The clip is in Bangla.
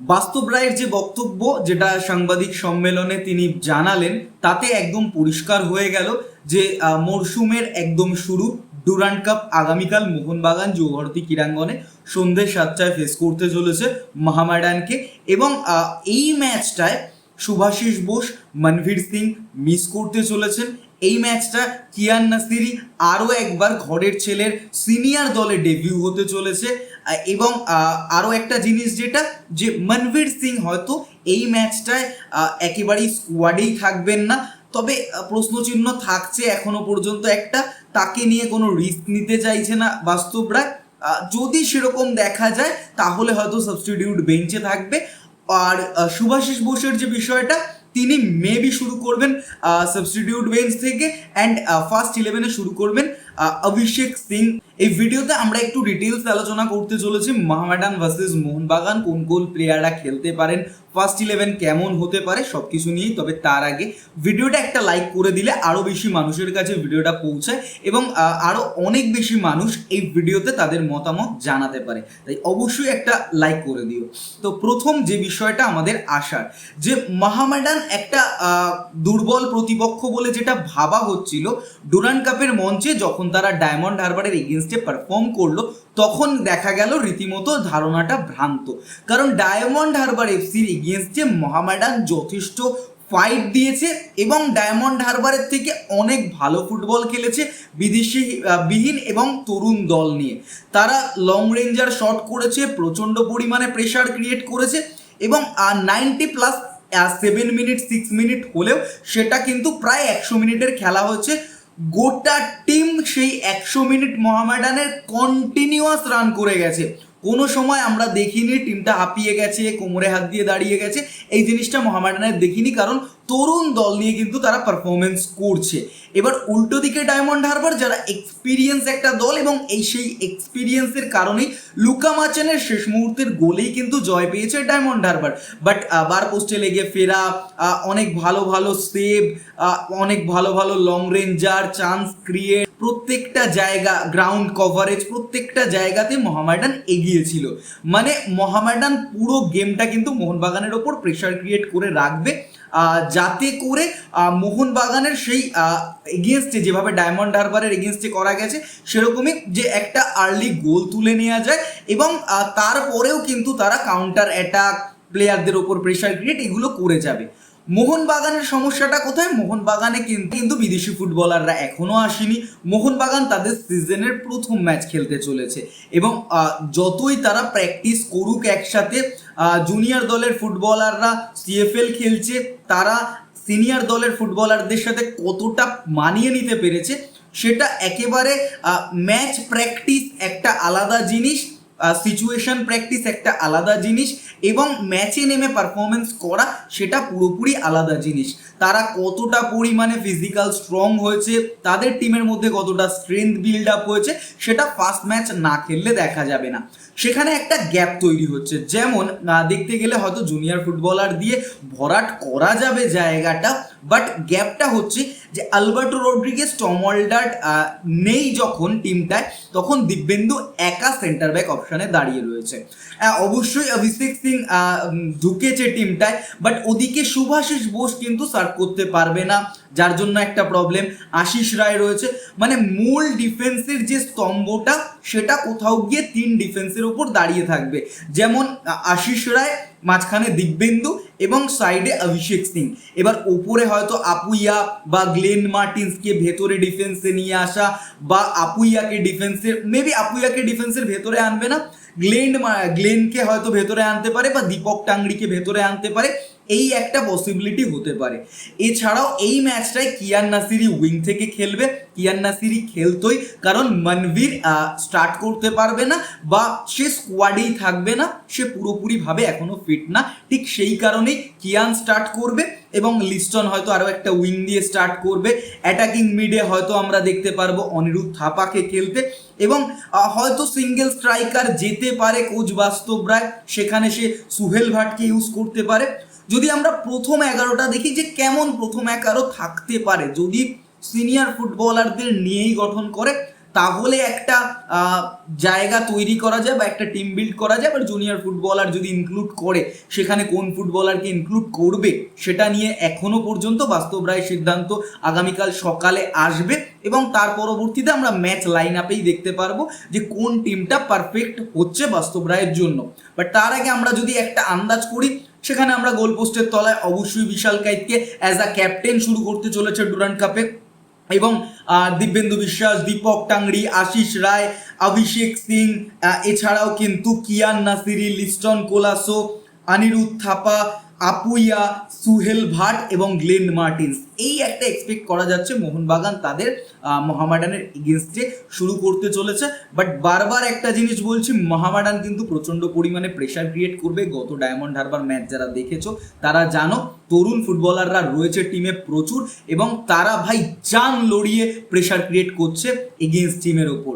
বাস্তব রায়ের যে বক্তব্য যেটা সাংবাদিক সম্মেলনে তিনি জানালেন, তাতে একদম পরিষ্কার হয়ে গেল যে মরশুমের একদম শুরু, ডুরান্ড কাপ আগামীকাল মোহনবাগান যৌহরতি ক্রীড়াঙ্গনে সন্ধ্যে সাতটায় ফেস করতে চলেছে মহামেডানকে এবং এই ম্যাচটায় শুভাশিস বোস মনভীর সিং মিস করতে চলেছেন। এই ম্যাচটা কিয়ান নাসিরি আরও একবার ঘরের ছেলের সিনিয়র দলে ডেবিউ হতে চলেছে। এবং আরও একটা জিনিস যেটা যে মনভীর সিং হয়তো এই ম্যাচটায় একেবারেই স্কোয়াডেই থাকবেন না। তবে প্রশ্নচিহ্ন থাকছে এখনও পর্যন্ত একটা। তাকে নিয়ে কোনো রিস্ক নিতে চাইছে না বাস্তবরা আহ, যদি সেরকম দেখা যায় তাহলে হয়তো সাবস্টিটিউট বেঞ্চে থাকবে। আর শুভাশিস বোসের যে বিষয়টা তিনি মেবি শুরু করবেন সাবস্টিটিউট বেঞ্চ থেকে। অ্যান্ড ফার্স্ট ইলেভেনে শুরু করবেন। অভিষেক সিং। এই ভিডিওতে আমরা একটু ডিটেলস আলোচনা করতে চলেছি। মহামেডান ভার্সেস মোহনবাগান, কোন কোন প্লেয়াররা খেলতে পারেন ফার্স্ট ইলেভেন কেমন হতে পারে সব কিছু নিয়েই, তবে তার আগে ভিডিওটা একটা লাইক করে দিলে আরও বেশি মানুষের কাছে ভিডিওটা পৌঁছায় এবং আরও অনেক বেশি মানুষ এই ভিডিওতে তাদের মতামত জানাতে পারে। তাই অবশ্যই একটা লাইক করে দিও। তো প্রথম যে বিষয়টা আমাদের আসার, যে মহামেডান একটা দুর্বল প্রতিপক্ষ বলে যেটা ভাবা হচ্ছিল ডুরান কাপের মঞ্চে যখন তারা ডায়মন্ড হারবারের এগেনস্টে পারফর্ম করল তখন দেখা গেল রীতিমতো ধারণাটা ভ্রান্ত। কারণ ডায়মন্ড হারবার এফসির এগেনস্টে মহামেডান যথেষ্ট ফাইট দিয়েছে এবং ডায়মন্ড হারবারের থেকে অনেক ভালো ফুটবল খেলেছে বিদেশি বিহীন এবং তরুণ দল নিয়ে। তারা লং রেঞ্জার শট করেছে, প্রচণ্ড পরিমাণে প্রেশার ক্রিয়েট করেছে এবং ninety plus seven minute six minute হলেও সেটা কিন্তু প্রায় একশো মিনিটের খেলা হচ্ছে। গোটা টিম সেই একশো মিনিট মহামেডানের কন্টিনিউয়াস রান করে গেছে। কোনো সময় আমরা দেখিনি, টিমটা হাঁপিয়ে গেছে, কোমরে হাত দিয়ে দাঁড়িয়ে গেছে। এই জিনিসটা মোহামেডানের দেখিনি, কারণ তরুণ দল নিয়ে কিন্তু তারা পারফরমেন্স করছে। এবার উল্টো দিকে ডায়মন্ড হারবার যারা এক্সপিরিয়েন্স একটা দল এবং এই সেই এক্সপিরিয়েন্সের কারণেই লুকা মাচানের শেষ মুহূর্তের গোলেই কিন্তু জয় পেয়েছে ডায়মন্ড হারবার বাট বার পোস্টে লেগে ফেরা অনেক ভালো ভালো সেভ অনেক ভালো ভালো লং রেঞ্জার চান্স ক্রিয়েট প্রত্যেকটা জায়গা গ্রাউন্ড কভারেজ প্রত্যেকটা জায়গাতে মোহামেডান এগিয়েছিল মানে মোহামেডান পুরো গেমটা কিন্তু মোহনবাগানের ওপর প্রেশার ক্রিয়েট করে রাখবে যাতে করে মোহনবাগানের সেই এগেনস্টে যেভাবে ডায়মন্ড হারবারের এগেনস্টে করা গেছে, সেরকমই যে একটা আর্লি গোল তুলে নেওয়া যায় এবং তারপরেও কিন্তু তারা কাউন্টার অ্যাটাক প্লেয়ারদের ওপর প্রেশার ক্রিয়েট এগুলো করে যাবে। মোহনবাগানের সমস্যাটা কোথায়? মোহনবাগানে কিন্তু বিদেশি ফুটবলাররা এখনও আসেনি। মোহনবাগান তাদের সিজনের প্রথম ম্যাচ খেলতে চলেছে। এবং যতই তারা প্র্যাকটিস করুক একসাথে জুনিয়র দলের ফুটবলাররা সিএফএল খেলছে, তারা সিনিয়র দলের ফুটবলারদের সাথে কতটা মানিয়ে নিতে পেরেছে, সেটা একেবারে ম্যাচ প্র্যাকটিস একটা আলাদা জিনিস। সিচুয়েশন প্র্যাকটিস একটা আলাদা জিনিস এবং ম্যাচে নেমে পারফরমেন্স করা সেটা পুরোপুরি আলাদা জিনিস। তারা কতটা পরিমাণে ফিজিক্যাল স্ট্রং হয়েছে, তাদের টিমের মধ্যে কতটা স্ট্রেংথ বিল্ড আপ হয়েছে, সেটা ফার্স্ট ম্যাচ না খেললে দেখা যাবে না। সেখানে একটা গ্যাপ তৈরি হচ্ছে। যেমন দেখতে গেলে হয়তো জুনিয়র ফুটবলার দিয়ে ভরাট করা যাবে জায়গাটা বাট গ্যাপটা হচ্ছে যে আলবার্টো রড্রিগেস টমওয়াল্ডার নেই যখন টিমটায়, তখন দিব্যেন্দু একা সেন্টার ব্যাক অপশানে দাঁড়িয়ে রয়েছে। অবশ্যই অভিষেক সিং ঢুকেছে টিমটায় বাট ওদিকে শুভাশিস বোস কিন্তু সার্ভ করতে পারবে না, যার জন্য একটা প্রবলেম আশিস রায় রয়েছে মানে মূল ডিফেন্সের যে স্তম্ভটা, সেটা কোথাও গিয়ে তিন ডিফেন্সের উপর দাঁড়িয়ে থাকবে। যেমন আশিস রায় মাঝখানে দিব্যেন্দু এবং সাইডে অভিষেক সিং। এবার ওপরে হয়তো আপুইয়া বা গ্লেন মার্টিন্সকে ভেতরে ডিফেন্সে নিয়ে আসা বা আপুইয়াকে ডিফেন্সের মেবি আপুইয়াকে ডিফেন্সের ভেতরে আনবে না। গ্লেন গ্লেনকে হয়তো ভেতরে আনতে পারে বা দীপক টাংরিকে ভেতরে আনতে পারে। এই একটা পসিবিলিটি হতে পারে। এছাড়াও এই ম্যাচটায় কিয়ান নাসিরি উইং থেকে খেলবে। কিয়ান নাসিরি খেলতোই, কারণ মনভীর স্টার্ট করতে পারবে না বা সে স্কোয়াডেই থাকবে না, সে পুরোপুরিভাবে এখনও ফিট না। ঠিক সেই কারণেই কিয়ান স্টার্ট করবে এবং লিস্টন হয়তো আরও একটা উইং দিয়ে স্টার্ট করবে। অ্যাটাকিং মিডে হয়তো আমরা দেখতে পারব অনিরুদ্ধ থাপাকে খেলতে এবং হয়তো সিঙ্গেল স্ট্রাইকার যেতে পারে কোচ বাস্তব রায়। সেখানে সে সুহেল ভাটকে ইউজ করতে পারে। যদি আমরা প্রথম এগারোটা দেখি যে কেমন প্রথম এগারো থাকতে পারে, যদি সিনিয়র ফুটবলারদের নিয়েই গঠন করে, তাহলে একটা জায়গা তৈরি করা যায় বা একটা টিম বিল্ড করা যায় বা জুনিয়র ফুটবলার যদি ইনক্লুড করে, সেখানে কোন ফুটবলারকে ইনক্লুড করবে, সেটা নিয়ে এখনও পর্যন্ত বাস্তব রায় সিদ্ধান্ত আগামীকাল সকালে আসবে এবং তার পরবর্তীতে আমরা ম্যাচ লাইন আপেই দেখতে পারব যে কোন টিমটা পারফেক্ট হচ্ছে বাস্তব রায়ের জন্য। বাট তার আগে আমরা যদি একটা আন্দাজ করি সেখানে আমরা গোলপোস্টের তলায় অবশ্যই বিশাল কাইতকে অ্যাজ আ ক্যাপ্টেন শুরু করতে চলেছে ডুরান্ট কাপে। এবং দিব্যেন্দু বিশ্বাস, দীপক টাংরি, আশিস রায়, অভিষেক সিং এছাড়াও কিন্তু কিয়ান নাসিরি, লিস্টন কোলাসো অনিরুদ্ধ থাপা আপুইয়া, সুহেল ভাট এবং গ্লেন মার্টিন্স। এই একটা এক্সপেক্ট করা যাচ্ছে মোহনবাগান তাদের মহামাডানের এগেনস্টে শুরু করতে চলেছে। বাট বারবার একটা জিনিস বলছি, মহামাডান কিন্তু প্রচণ্ড পরিমাণে প্রেশার ক্রিয়েট করবে। গত ডায়মন্ড হারবার ম্যাচ যারা দেখেছ, তারা জানো, তরুণ ফুটবলাররা রয়েছে টিমে প্রচুর এবং তারা ভাই জান লড়িয়ে প্রেশার ক্রিয়েট করছে এগেনস্ট টিমের ওপর।